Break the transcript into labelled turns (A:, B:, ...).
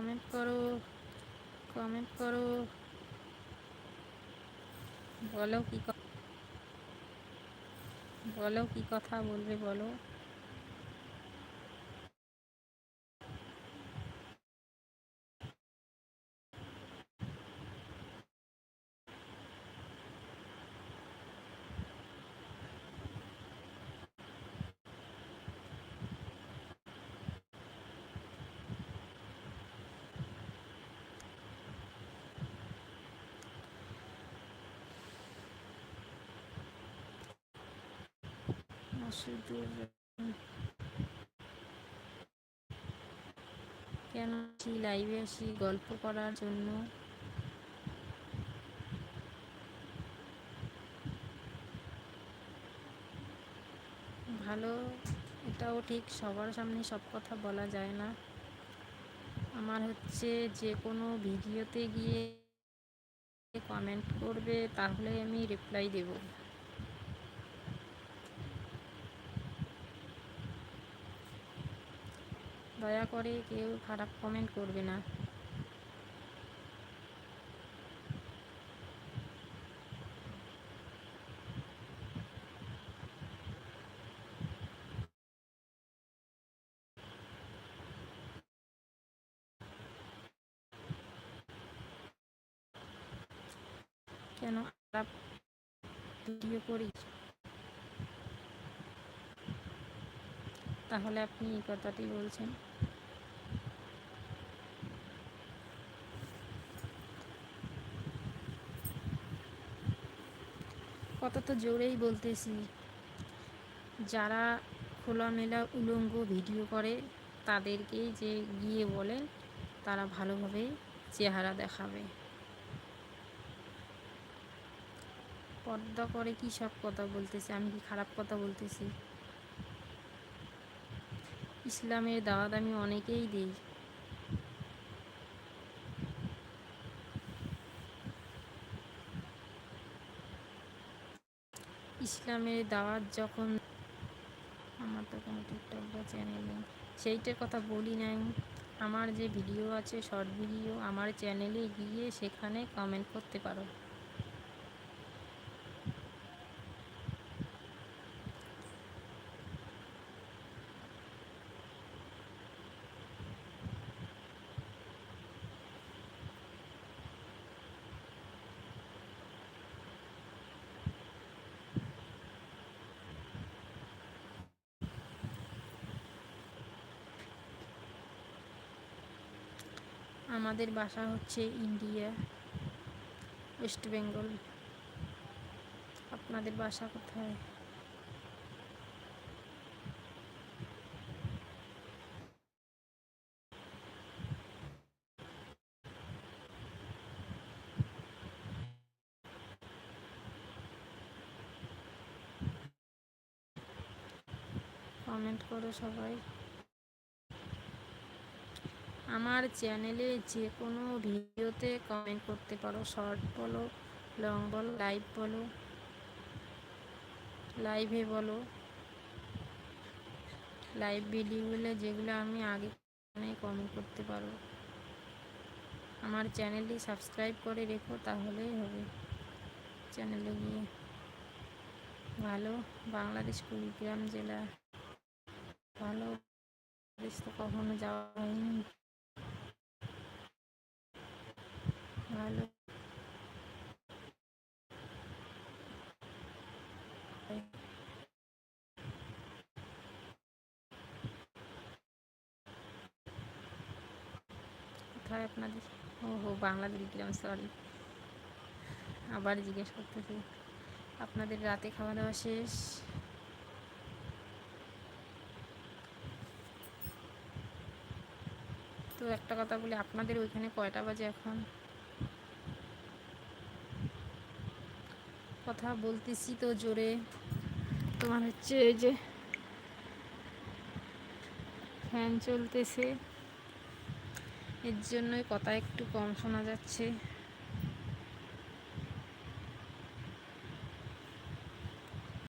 A: Comment করো comment করো। বলো কি বলো কি কথা বলবে বলো। কেন আসি লাইভে আসি গল্প করার জন্য? ভালো, এটাও ঠিক, সবার সামনে সব কথা বলা যায় না। আমার হচ্ছে যে কোনো ভিডিওতে গিয়ে কমেন্ট করবে, তাহলে আমি রিপ্লাই দেবো। দয়া করে কেউ খারাপ কমেন্ট করবে না। কেন? খারাপ ভিডিও করি তাহলে আপনি এই কথাটি বলছেন। কথা তো জোরেই বলতেছি। যারা খোলামেলা উলঙ্গ ভিডিও করে, তাদেরকেই যে গিয়ে বলে, তারা ভালোভাবে চেহারা দেখাবে। পর্দা করে কি সব কথা বলতেছে? আমি কি খারাপ কথা বলতেছি? ইসলামের দাওয়াত আমি অনেকেই দিই। ইসলামের দাওয়াত যখন আমার তো কোনো টিকটক বা চ্যানেল নেই, সেইটার কথা বলি নাই। আমার যে ভিডিও আছে, শর্ট ভিডিও, আমার চ্যানেলে গিয়ে সেখানে কমেন্ট করতে পারো। আমাদের বাসা হচ্ছে ইন্ডিয়া ওয়েস্ট বেঙ্গল। আপনাদের বাসা কোথায়? কমেন্ট করো সবাই। আমার চ্যানেলে যে কোনো ভিডিওতে কমেন্ট করতে পারো। শর্ট বলো লং বলো লাইভ বলো লাইভে বলো। লাইভ ভিডিওগুলো যেগুলো আমি আগে কমেন্ট করতে পারো। আমার চ্যানেলটি সাবস্ক্রাইব করে রেখো, তাহলেই হবে। চ্যানেলে গিয়ে ভালো বাংলাদেশ কুড়িগ্রাম জেলা, ভালো কখনো যাওয়া হয়নি। ভালো। কোথায় আপনাদের? ও হো বাংলাদেশ গ্রাম সরি আবার জিজ্ঞেস করতেছি। আপনাদের রাতে খাওয়া দাওয়া শেষ? তো একটা কথা বলি, আপনাদের ওইখানে কয়টা বাজে এখন? কথা বলতেছি তো জোরে। তোমার হচ্ছে এই যে ফ্যান চলতেছে। এর জন্যই কথা একটু কম শোনা যাচ্ছে।